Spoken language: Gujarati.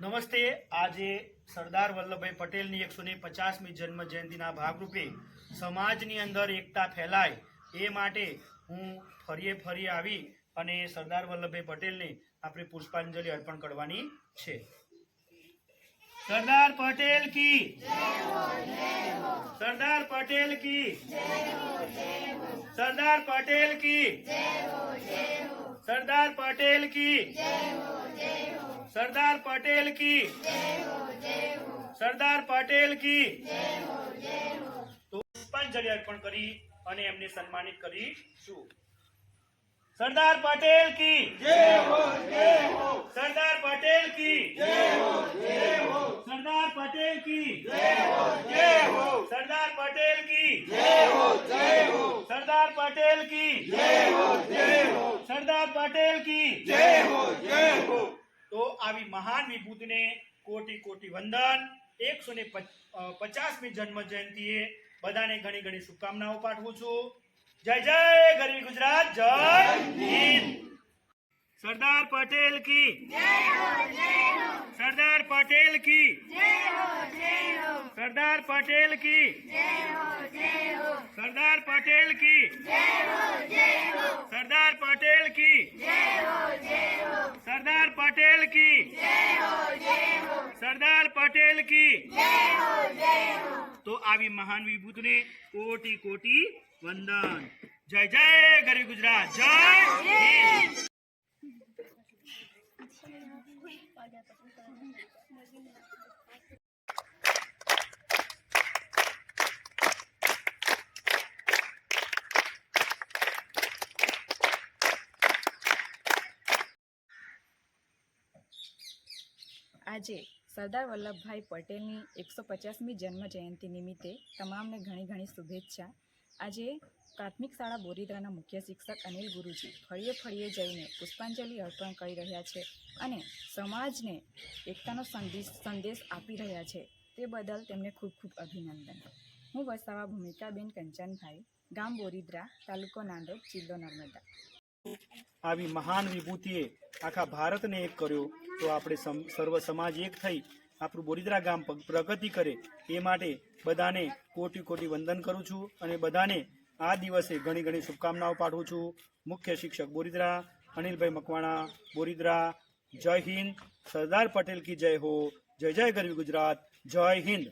નમસ્તે. આજે સરદાર વલ્લભભાઈ પટેલની એકસો ને પચાસમી જન્મ જયંતિના ભાગરૂપે સમાજની અંદર એકતા ફેલાય એ માટે હું ફરીએ ફરી આવી અને સરદાર વલ્લભભાઈ પટેલને આપણે પુષ્પાંજલિ અર્પણ કરવાની છે. સરદાર પટેલ કી સરદાર પટેલ કી સરદાર પટેલ કી સરદાર પટેલ કી સરદાર પટેલ કી. સરદાર પટેલ કી. પુષ્પાંજલિ અર્પણ કરી અને એમને સન્માનિત કરીશું સરદાર પટેલ કી. સરદાર પટેલ કી. સરદાર પટેલ કી. સરદાર પટેલ કી. સરદાર પટેલ કી. સરદાર પટેલ કી. તો આવી મહાન વિભૂતિને કોટી કોટી વંદન, એકસો ને પચાસમી જન્મ જયંતિએ બધાને ઘણી ઘણી શુભકામનાઓ પાઠવું છું. જય જય ગરવી ગુજરાત, જય હિન્દ. સરદાર પટેલ કી. સરદાર પટેલ કી. સરદાર પટેલ કી. સરદાર પટેલ કી સરદાર પટેલ કી સરદાર પટેલ કી સરદાર પટેલ કી. તો આવી મહાન વિભૂતને કોટી કોટી વંદન. જય જય ગરીબ ગુજરાત. જય આજે સરદાર વલ્લભભાઈ પટેલની એકસો પચાસમી જન્મ જયંતિ નિમિત્તે તમામને ઘણી ઘણી શુભેચ્છા. આજે પ્રાથમિક શાળા બોરીદ્રાના મુખ્ય શિક્ષક અનિલ ગુરુજી ફળીએ ફળીએ જઈને પુષ્પાંજલિ અર્પણ કરી રહ્યા છે અને સમાજને એકતાનો સંદેશ સંદેશ આપી રહ્યા છે. તે બદલ તેમને ખૂબ ખૂબ અભિનંદન. હું વસાવા ભૂમિકાબેન કંચનભાઈ, ગામ બોરીદ્રા, તાલુકો નાંદોદ જિલ્લો નર્મદા. આવી મહાન વિભૂતિએ આખા ભારતને એક કર્યો. તો આપણે સર્વ સમાજ એક થઈ આપણું બોરિદ્રા ગામ પ્રગતિ કરે એ માટે બધાને કોટી કોટી વંદન કરું છું અને બધાને આ દિવસે ઘણી ઘણી શુભકામનાઓ પાઠવું છું. મુખ્ય શિક્ષક બોરિદ્રા, અનિલભાઈ મકવાણા, બોરિદ્રા, જય હિન્દ. સરદાર પટેલ કી જય હો. જય જય ગરવી ગુજરાત. જય હિન્દ.